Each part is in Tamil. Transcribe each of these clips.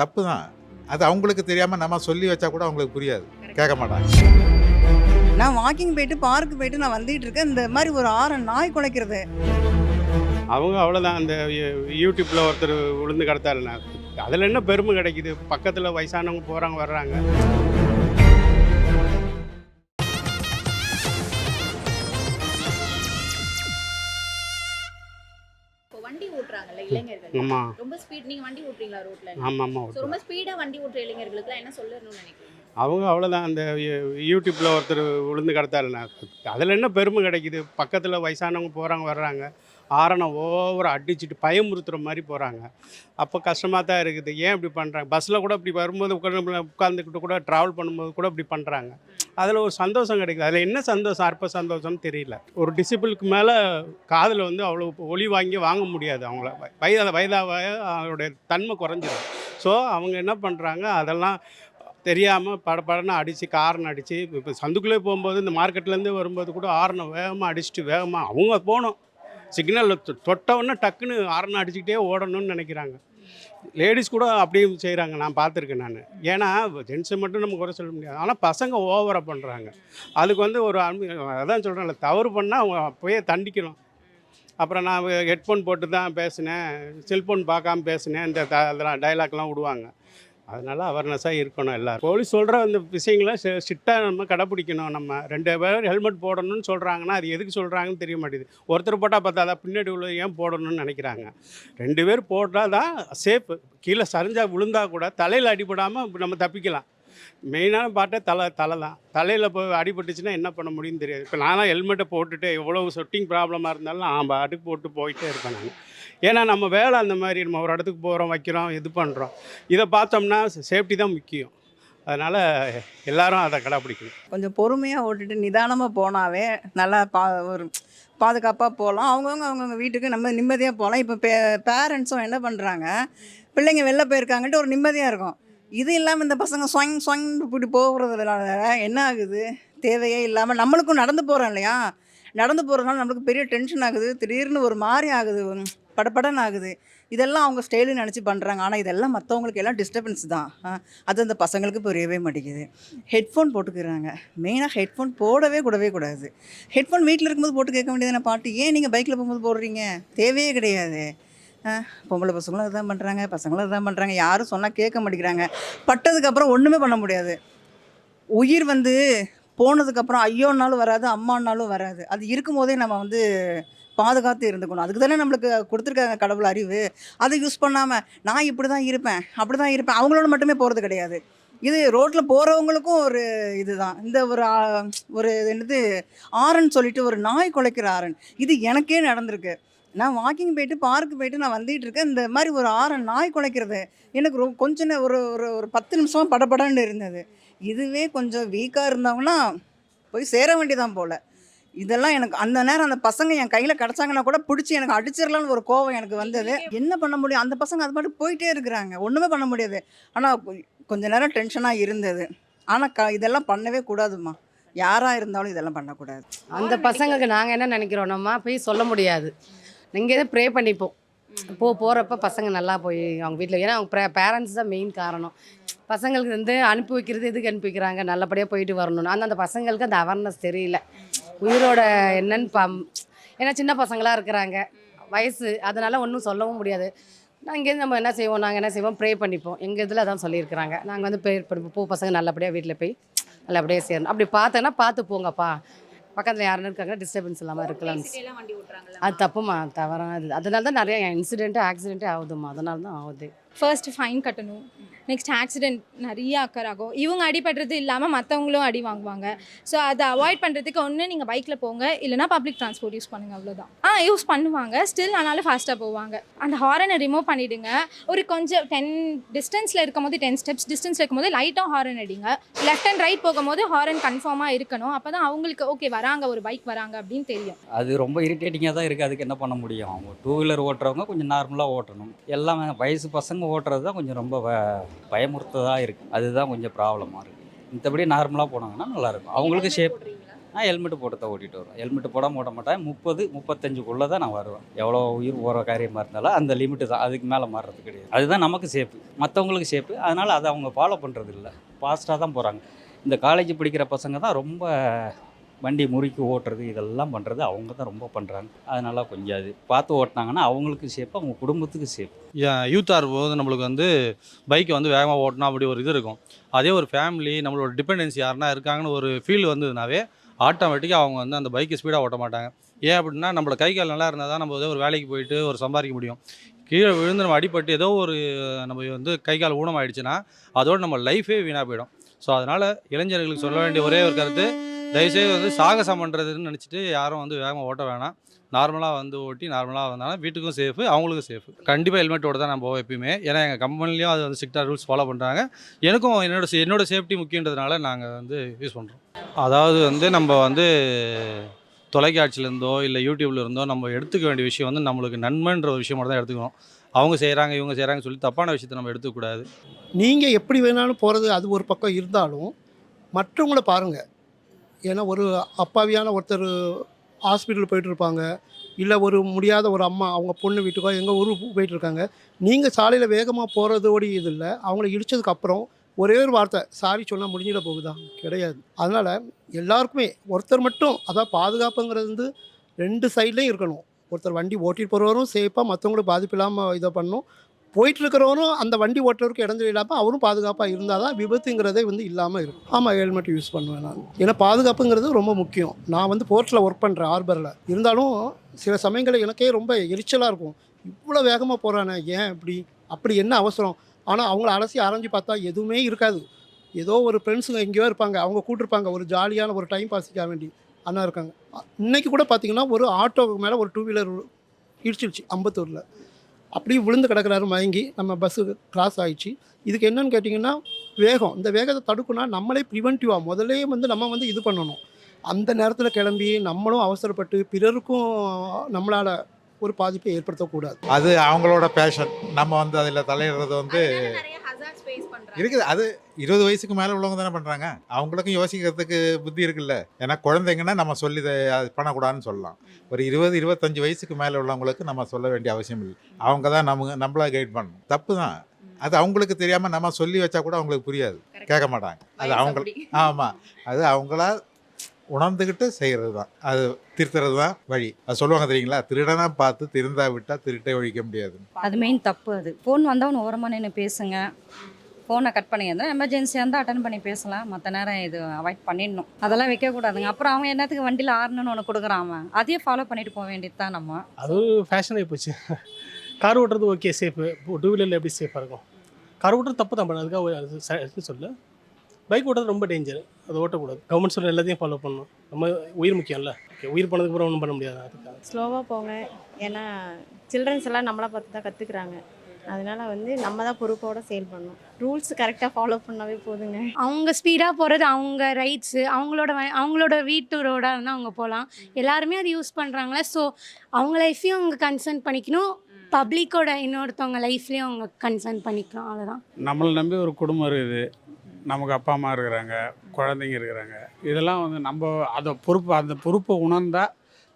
தப்பு தான் அது அவங்களுக்கு தெரியாமல் நம்ம சொல்லி வச்சா கூட அவங்களுக்கு புரியாது. கேட்க மாட்டாங்க. நான் வாக்கிங் போயிட்டு பார்க்கு போயிட்டு நான் வந்துட்டு இருக்கேன். இந்த மாதிரி ஒரு ஆறு நாய் குலைக்கிறது. அவங்க அவ்வளோதான் அந்த யூ- யூடியூப்பில் ஒருத்தர் விழுந்து கிடத்தாருண்ணா அதில் என்ன பெருமை கிடைக்குது? பக்கத்தில் வயசானவங்க போகிறாங்க வர்றாங்க. இளைஞர்கள் ஆமாம் ரொம்ப ஸ்பீட் நீங்க வண்டி ஓட்டுறீங்களா ரோட்ல ஆமாம் ஆமாம் ரொம்ப ஸ்பீடா வண்டி ஓட்டுற இளைஞர்களுக்குலாம் என்ன சொல்லணும்னு நினைக்கிறீங்க? அவங்க அவ்வளோதான் அந்த யூடியூப்பில் ஒருத்தர் விழுந்து கிடத்தாருண்ணா அதில் என்ன பெருமை கிடைக்குது? பக்கத்தில் வயசானவங்க போகிறாங்க வர்றாங்க. ஆரணை ஓவராக அடிச்சுட்டு பயமுறுத்துகிற மாதிரி போகிறாங்க அப்போ கஷ்டமாக தான் இருக்குது. ஏன் இப்படி பண்ணுறாங்க பஸ்ஸில் கூட இப்படி வரும்போது உட்காந்து உட்காந்துக்கிட்டு கூட ட்ராவல் பண்ணும்போது கூட இப்படி பண்ணுறாங்க அதில் ஒரு சந்தோஷம் கிடைக்குது. அதில் என்ன சந்தோஷம்? அற்ப சந்தோஷம்னு தெரியல. ஒரு டிசிபிளுக்கு மேலே காதில் வந்து அவ்வளோ ஒளி வாங்கி வாங்க முடியாது அவங்கள. வயதாக வயதாக அவங்களுடைய தன்மை குறைஞ்சிடும் ஸோ அவங்க என்ன பண்ணுறாங்க அதெல்லாம் தெரியாமல் பட படன்னு அடித்து காரன் அடித்து இப்போ சந்துக்குள்ளே போகும்போது இந்த மார்க்கெட்லேருந்து வரும்போது கூட ஆரனை வேகமாக அடிச்சுட்டு வேகமாக அவங்க போகணும் சிக்னல் தொட்டவுடனே டக்குன்னு ஆரனை அடிச்சுக்கிட்டே ஓடணும்னு நினைக்கிறாங்க. லேடிஸ் கூட அப்படியும் செய்கிறாங்க நான் பார்த்துருக்கேன் நான். ஏன்னா ஜென்ஸை மட்டும் நம்ம குறை சொல்ல முடியாது. ஆனால் பசங்க ஓவராக பண்ணுறாங்க அதுக்கு வந்து ஒரு அன்பு அதான் சொல்கிறேன்ல தவறு பண்ணால் அவங்க போய் தண்டிக்கணும். அப்புறம் நான் ஹெட்ஃபோன் போட்டு தான் பேசினேன். செல்ஃபோன் பார்க்காம பேசினேன். இந்த த அதெல்லாம் டைலாக்லாம் விடுவாங்க. அதனால் அவேர்னஸாக இருக்கணும் எல்லோரும். போலீஸ் சொல்கிற அந்த விஷயங்களை ஸ்ட்ரிக்டாக நம்ம கடைப்பிடிக்கணும். நம்ம ரெண்டு பேர் ஹெல்மெட் போடணும்னு சொல்கிறாங்கன்னா அது எதுக்கு சொல்கிறாங்கன்னு தெரிய மாட்டேங்குது. ஒருத்தர் போட்டால் பார்த்தா பின்னாடி உள்ள ஏன் போடணும்னு நினைக்கிறாங்க. ரெண்டு பேர் போட்டால் தான் சேஃப் கீழே சரிஞ்சா விழுந்தா கூட தலையில் அடிபடாமல் நம்ம தப்பிக்கலாம். மெயினான பாட்டே தலை தலை தான். தலையில் போய் அடிபட்டுச்சுன்னா என்ன பண்ண முடியும்னு தெரியாது. இப்போ நானும் ஹெல்மெட்டை போட்டுட்டு எவ்வளோ சொட்டிங் ப்ராப்ளமாக இருந்தாலும் நான் பாட்டுக்கு போட்டு போயிட்டே இருப்பேன் நான். ஏன்னா நம்ம வேலை அந்த மாதிரி நம்ம ஒரு இடத்துக்கு போகிறோம் வைக்கிறோம் இது பண்ணுறோம் இதை பார்த்தோம்னா சேஃப்டி தான் முக்கியம். அதனால் எல்லாரும் அதை கடைப்பிடிக்கணும். கொஞ்சம் பொறுமையாக ஓட்டுட்டு நிதானமாக போனாவே நல்லா பா ஒரு பாதுகாப்பாக போகலாம் அவங்கவுங்க அவங்கவுங்க வீட்டுக்கு நம்ம நிம்மதியாக போகலாம் இப்போ பே பேரண்ட்ஸும் என்ன பண்ணுறாங்க பிள்ளைங்க வெளில போயிருக்காங்கன்ட்டு ஒரு நிம்மதியாக இருக்கும். இது இல்லாமல் இந்த பசங்க சொங் சொங் இப்படி போகிறதுனால என்ன ஆகுது? தேவையே இல்லாமல் நம்மளுக்கும் நடந்து போகிறோம் இல்லையா? நடந்து போகிறதுனால நம்மளுக்கு பெரிய டென்ஷன் ஆகுது. திடீர்னு ஒரு மாதிரி ஆகுது. படபடன்னு ஆகுது. இதெல்லாம் அவங்க ஸ்டைலு நினச்சி பண்ணுறாங்க ஆனால் இதெல்லாம் மற்றவங்களுக்கு எல்லாம் டிஸ்டர்பன்ஸ் தான். ஆ, அது அந்த பசங்களுக்கு புரியவே மாட்டேங்குது. ஹெட்ஃபோன் போட்டுக்கிறாங்க. மெயினாக ஹெட்ஃபோன் போடவே கூடவே கூடாது. ஹெட்ஃபோன் வீட்டில் இருக்கும்போது போட்டு கேட்க வேண்டியதான பாட்டு? ஏன் நீங்கள் பைக்கில் போகும்போது போடுறீங்க? தேவையே கிடையாது. பொம்பளை பசங்களும் அதுதான் பண்ணுறாங்க பசங்களும் அதுதான் பண்ணுறாங்க யாரும் சொன்னால் கேட்க மாட்டேங்கிறாங்க. பட்டதுக்கப்புறம் ஒன்றுமே பண்ண முடியாது. உயிர் வந்து போனதுக்கப்புறம் ஐயோன்னாலும் வராது அம்மானாலும் வராது. அது இருக்கும்போதே நம்ம வந்து பாதுகாத்து இருந்துக்கணும். அதுக்கு தானே நம்மளுக்கு கொடுத்துருக்காங்க கடவுள் அறிவு. அதை யூஸ் பண்ணாமல் நான் இப்படி தான் இருப்பேன் அப்படி தான் இருப்பேன். அவங்களோட மட்டுமே போகிறது கிடையாது. இது ரோட்டில் போகிறவங்களுக்கும் ஒரு இதுதான். இந்த ஒரு ஒரு என்னது ஆரன் சொல்லிட்டு ஒரு நாய் குலைக்கிற ஆரன் இது எனக்கே நடந்திருக்கு. நான் வாக்கிங் போயிட்டு பார்க்கு போயிட்டு நான் வந்துட்டு இருக்கேன். இந்த மாதிரி ஒரு ஆரன் நாய் குலைக்கிறது எனக்கு ரொம்ப கொஞ்ச நே- ஒரு ஒரு ஒரு பத்து நிமிஷம் படபடன்னு இருந்தது. இதுவே கொஞ்சம் வீக்காக இருந்தவங்கன்னா போய் சேர வேண்டியதான் போல். இதெல்லாம் எனக்கு அந்த நேரம் அந்த பசங்க என் கையில் கிடச்சாங்கன்னா கூட பிடிச்சி எனக்கு அடிச்சிடலான்னு ஒரு கோவம் எனக்கு வந்தது. என்ன பண்ண முடியும்? அந்த பசங்க அது பாட்டு போயிட்டே இருக்கிறாங்க. ஒன்றுமே பண்ண முடியாது. ஆனால் கொஞ்ச நேரம் டென்ஷனாக இருந்தது. ஆனால் க இதெல்லாம் பண்ணவே கூடாதும்மா. யாராக இருந்தாலும் இதெல்லாம் பண்ணக்கூடாது. அந்த பசங்களுக்கு நாங்கள் என்ன நினைக்கிறோம்னா போய் சொல்ல முடியாது. நீங்கள் ப்ரே பண்ணிப்போம். போ போகிறப்ப பசங்க நல்லா போய் அவங்க வீட்டில் ஏன்னா அவங்க பேரண்ட்ஸ் தான் மெயின் காரணம். பசங்களுக்கு வந்து அனுப்பி வைக்கிறது எதுக்கு அனுப்பி வைக்கிறாங்க? நல்லபடியாக போயிட்டு வரணும்னு. ஆனால் அந்த பசங்களுக்கு அந்த அவேர்னஸ் தெரியல. உயிரோட என்னன்னு பம் ஏன்னா சின்ன பசங்களாக இருக்கிறாங்க. வயசு அதனால் ஒன்றும் சொல்லவும் முடியாது. நான் இங்கேருந்து நம்ம என்ன செய்வோம்? நாங்கள் என்ன செய்வோம்? ப்ரே பண்ணிப்போம். எங்கள் இதில் அதான் சொல்லியிருக்கிறாங்க. நாங்கள் வந்து ப்ரே பண்ணிப்போம். பூ பசங்க நல்லபடியாக வீட்டில் போய் நல்லபடியாக சேரணும். அப்படி பார்த்தோன்னா பார்த்து போங்கப்பா. பக்கத்தில் யாருன்னு இருக்காங்க டிஸ்டர்பன்ஸ் இல்லாமல் இருக்கலாம். அது தப்புமா தவறானது அதனால தான் நிறைய இன்சிடென்ட்டு ஆக்சிடென்ட்டே ஆகுதுமா அதனால தான் ஆகுது. ஃபர்ஸ்ட் ஃபைன் கட்டணும். நெக்ஸ்ட் ஆக்சிடெண்ட் நிறைய அக்கர் ஆகும். இவங்க அடிபடுறது இல்லாமல் மற்றவங்களும் அடி வாங்குவாங்க. ஸோ அதை அவாய்ட் பண்ணுறதுக்கு ஒன்று நீங்கள் பைக்கில் போங்க. இல்லைனா பப்ளிக் ட்ரான்ஸ்போர்ட் யூஸ் பண்ணுங்க அவ்வளோதான் ஆ யூஸ் பண்ணுவாங்க. ஸ்டில் ஆனாலும் ஃபாஸ்ட்டாக போவாங்க. அந்த ஹாரனை ரிமூவ் பண்ணிவிடுங்க ஒரு கொஞ்சம் டென் டிஸ்டன்ஸில் இருக்கும் போது டென் ஸ்டெப்ஸ் டிஸ்டன்ஸில் இருக்கும் போது லைட்டாக ஹாரன் அடிங்க. லெஃப்ட் அண்ட் ரைட் போகும்போது ஹாரன் கன்ஃபார்மாக இருக்கணும். அப்போ தான் அவங்களுக்கு ஓகே வராங்க ஒரு பைக் வராங்க அப்படின்னு தெரியும். அது ரொம்ப இரிட்டேட்டிங்காக தான் இருக்குது அதுக்கு என்ன பண்ண முடியும்? அவங்க டூ வீலர் ஓட்டுறவங்க கொஞ்சம் நார்மலாக ஓட்டணும். எல்லாமே வயசு பசங்க ஓட்டுறது தான் கொஞ்சம் ரொம்ப பயமுறுத்ததாக இருக்குது அதுதான் கொஞ்சம் ப்ராப்ளமாக இருக்குது மத்தபடி நார்மலாக போனாங்கன்னா நல்லாயிருக்கும். அவங்களுக்கு ஷேப் நான் ஹெல்மெட் போட்டு தான் ஓட்டிகிட்டு வருவேன். ஹெல்மெட் போடாமல் ஓட்ட மாட்டேன். முப்பது முப்பத்தஞ்சுக்குள்ளே தான் நான் வருவேன். எவ்வளோ உயிர் போகிற காரியமாக இருந்தாலும் அந்த லிமிட்டு தான். அதுக்கு மேலே மாறுறது கிடையாது. அதுதான் நமக்கு சேஃபு மற்றவங்களுக்கு சேஃபு அதனால் அதை அவங்க ஃபாலோ பண்ணுறது இல்லை ஃபாஸ்ட்டாக தான் போகிறாங்க இந்த காலேஜ் படிக்கிற பசங்க தான் ரொம்ப வண்டி முறுக்கி ஓட்டுறது இதெல்லாம் பண்ணுறது அவங்க தான் ரொம்ப பண்ணுறாங்க அதனால் கொஞ்சம் அது பார்த்து ஓட்டினாங்கன்னா அவங்களுக்கு சேஃப் அவங்க குடும்பத்துக்கு சேஃப் யூத்தாக இருக்கும்போது நம்மளுக்கு வந்து பைக்கை வந்து வேகமாக ஓட்டணும் அப்படி ஒரு இது இருக்கும். அதே ஒரு ஃபேமிலி நம்மளோட டிபெண்டன்சி யாருன்னா இருக்காங்கன்னு ஒரு ஃபீல் வந்ததுனாவே ஆட்டோமேட்டிக்காக அவங்க வந்து அந்த பைக்கை ஸ்பீடாக ஓட்ட மாட்டாங்க. ஏன் அப்படின்னா நம்மளோட கை கால் நல்லா இருந்தால் தான் நம்ம ஏதோ ஒரு வேலைக்கு போயிட்டு ஒரு சம்பாதிக்க முடியும். கீழே விழுந்து நம்ம அடிபட்டு ஏதோ ஒரு நம்ம வந்து கை கால் ஊனமாயிடுச்சுன்னா அதோட நம்ம லைஃபே வீணாக போயிடும். ஸோ அதனால் இளைஞர்களுக்கு சொல்ல வேண்டிய ஒரே ஒரு கருத்து தயவுசெய்து வந்து சாகசம் பண்ணுறதுன்னு நினச்சிட்டு யாரும் வந்து வேகமாக ஓட்ட வேணாம். நார்மலாக வந்து ஓட்டி நார்மலாக வந்தாலும் வீட்டுக்கும் சேஃபு அவங்களுக்கும் சேஃபு கண்டிப்பாக ஹெல்மெட்டோட தான் நான் போவேன் எப்பயுமே. ஏன்னா எங்கள் கம்பெனிலையும் அது வந்து ஸ்ட்ரிக்டாக ரூல்ஸ் ஃபாலோ பண்ணுறாங்க எனக்கும் என்னோட என்னோட சேஃப்டி முக்கியன்றதுனால நாங்கள் வந்து யூஸ் பண்ணுறோம் அதாவது வந்து நம்ம வந்து தொலைக்காட்சியிலேருந்தோ இல்லை யூடியூப்ல இருந்தோ நம்ம எடுத்துக்க வேண்டிய விஷயம் வந்து நம்மளுக்கு நன்மைன்ற ஒரு விஷயம் மட்டும் தான் எடுத்துக்கணும் அவங்க செய்கிறாங்க இவங்க செய்கிறாங்கன்னு சொல்லி தப்பான விஷயத்தை நம்ம எடுத்துக்கூடாது நீங்கள் எப்படி வேணாலும் போகிறது அது ஒரு பக்கம் இருந்தாலும் மற்றவங்கள பாருங்கள் ஏன்னா ஒரு அப்பாவியான ஒருத்தர் ஹாஸ்பிட்டல் போயிட்டு இருப்பாங்க இல்லை ஒரு முடியாத ஒரு அம்மா அவங்க பொண்ணு வீட்டுக்கோ எங்கள் ஊருக்கு போயிட்டுருக்காங்க. நீங்கள் சாலையில் வேகமாக போகிறதோடு இது இல்லை அவங்கள இடித்ததுக்கப்புறம் ஒரே ஒரு வார்த்தை சாரி சொன்னால் முடிஞ்சிட போகுதா? கிடையாது. அதனால் எல்லாருக்குமே ஒருத்தர் மட்டும் அதான் பாதுகாப்புங்கிறது வந்து ரெண்டு சைட்லேயும் இருக்கணும். ஒருத்தர் வண்டி ஓட்டிட்டு போகிறவரும் சேஃபாக மற்றவங்களுக்கு பாதிப்பு இல்லாமல் இதை பண்ணணும். போயிட்டுருக்கிறவனும் அந்த வண்டி ஓட்டுறவருக்கு இடஞ்சல் இல்லாமல் அவரும் பாதுகாப்பாக இருந்தால் தான் விபத்துங்கிறதே வந்து இல்லாமல் இருக்கும். ஆமாம் ஹெல்மெட் யூஸ் பண்ணுவேன் நான். ஏன்னா பாதுகாப்புங்கிறது ரொம்ப முக்கியம். நான் வந்து போர்ட்டில் ஒர்க் பண்ணுறேன் ஹார்பரில் இருந்தாலும் சில சமயங்களில் எனக்கே ரொம்ப எரிச்சலாக இருக்கும். இவ்வளோ வேகமாக போகிறானே ஏன் இப்படி? அப்படி என்ன அவசரம்? ஆனால் அவங்கள அலசி அரைஞ்சு பார்த்தா எதுவுமே இருக்காது. ஏதோ ஒரு ஃப்ரெண்ட்ஸுங்க எங்கேயோ இருப்பாங்க. அவங்க கூட்டிருப்பாங்க. ஒரு ஜாலியான ஒரு டைம் பாஸுக்காக வேண்டி அண்ணா இருக்காங்க. இன்றைக்கி இன்னைக்கு கூட பார்த்தீங்கன்னா ஒரு ஆட்டோவுக்கு மேலே ஒரு டூ வீலர் இடிச்சிருச்சு அம்பத்தூரில். அப்படியே விழுந்து கிடக்குறாரு மயங்கி. நம்ம பஸ்ஸு கிராஸ் ஆயிடுச்சு. இதுக்கு என்னன்னு கேட்டிங்கன்னா வேகம். இந்த வேகத்தை தடுக்கணும்னா நம்மளே ப்ரிவென்டிவாக முதல்லே வந்து நம்ம வந்து இது பண்ணணும். அந்த நேரத்தில் கிளம்பி நம்மளும் அவசரப்பட்டு பிறருக்கும் நம்மளால் ஒரு பாதிப்பை ஏற்படுத்தக்கூடாது. அது அவங்களோட பேஷன் நம்ம வந்து அதில் தலையிடுறது வந்து அதனால நிறைய hazards face பண்றாங்க. இருக்குது. அது இருபது வயசுக்கு மேலே உள்ளவங்க தானே பண்ணுறாங்க அவங்களுக்கும் யோசிக்கிறதுக்கு புத்தி இருக்குல்ல. ஏன்னா குழந்தைங்கன்னா நம்ம சொல்லி அது பண்ணக்கூடாதுன்னு சொல்லலாம். ஒரு இருபது இருபத்தஞ்சு வயசுக்கு மேலே உள்ளவங்களுக்கு நம்ம சொல்ல வேண்டிய அவசியம் இல்லை. அவங்க தான் நம்ம நம்மளா கைட் பண்ணணும். தப்பு தான். அது அவங்களுக்கு தெரியாமல் நம்ம சொல்லி வச்சா கூட அவங்களுக்கு புரியாது. கேட்க மாட்டாங்க. அது அவங்க. ஆமாம் அது அவங்களா உணர்ந்துக்கிட்டு செய்கிறது தான். அது திருத்துறது தான் வழி. அது சொல்லுவாங்க தெரியுங்களா? திருடனா பார்த்து திருந்தா விட்டால் திருட்டை ஒழிக்க முடியாது அது மெயின் தப்பு அது. ஃபோன் வந்தவன் ஓரமாக நின்று பேசுங்க. ஃபோனை கட் பண்ணி இருந்தால் எமர்ஜென்சியாக இருந்தால் அட்டன் பண்ணி பேசலாம். மற்ற நேரம் இது அவாய்ட் பண்ணிடணும். அதெல்லாம் வைக்கக்கூடாதுங்க. அப்புறம் அவன் என்னத்துக்கு வண்டியில் ஆறணும்னு ஒன்று கொடுக்குறான் அவன். அதையே ஃபாலோ பண்ணிட்டு போக வேண்டியது தான் நம்ம. அது ஃபேஷன் ஆகி போச்சு. கார் ஓட்டுறது ஓகே சேஃபு டூ வீலரில் எப்படி சேஃபாக இருக்கும்? கார் ஓட்டுறது தப்பு தான் பண்ண அதுக்காக சொல்ல. பைக் ஓட்டுறது ரொம்ப டேஞ்சர் அது ஓட்டக்கூடாது. கவர்மெண்ட் சொல்ல எல்லாத்தையும் ஃபாலோ பண்ணணும். நம்ம உயிர் முக்கியம்ல. ஓகே உயிர் போனதுக்கு அப்புறம் ஒன்றும் பண்ண முடியாது. அதுக்காக ஸ்லோவாக போங்க. ஏன்னா சில்ட்ரன்ஸ் எல்லாம் நம்மளை பார்த்து தான் கற்றுக்குறாங்க அதனால வந்து நம்ம தான் பொறுப்போட செயல் பண்ணணும். ரூல்ஸ் கரெக்டாக ஃபாலோ பண்ணாவே போதுங்க. அவங்க ஸ்பீடாக போகிறது அவங்க ரைட்ஸு அவங்களோட அவங்களோட வீட்டு ரோடாக இருந்தால் அவங்க போகலாம் எல்லாருமே அது யூஸ் பண்ணுறாங்களே ஸோ அவங்க லைஃப்லையும் அவங்க கன்சர்ன் பண்ணிக்கணும். பப்ளிக்கோட இன்னொருத்தவங்க லைஃப்லேயும் அவங்க கன்சர்ன் பண்ணிக்கலாம் அவ்வளோதான் நம்மளை நம்பி ஒரு குடும்பம் இருக்குது. நமக்கு அப்பா அம்மா இருக்கிறாங்க குழந்தைங்க இருக்கிறாங்க. இதெல்லாம் வந்து நம்ம அதை பொறுப்பு அந்த பொறுப்பை உணர்ந்தா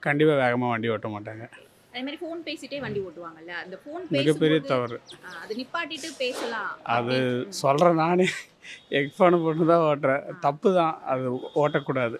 கண்டிப்பாக வேகமாக வண்டி ஓட்ட மாட்டாங்க. அதே மாதிரி ஃபோன் பேசிட்டே வண்டி ஓட்டுவாங்கல்ல. அந்த ஃபோன் மிகப்பெரிய தவறு. அது நிப்பாட்டிட்டு பேசலாம். அது சொல்கிறேன் நானே. எக்ஃபானு போட்டு தான் ஓட்டுறேன். தப்பு தான் அது ஓட்டக்கூடாது.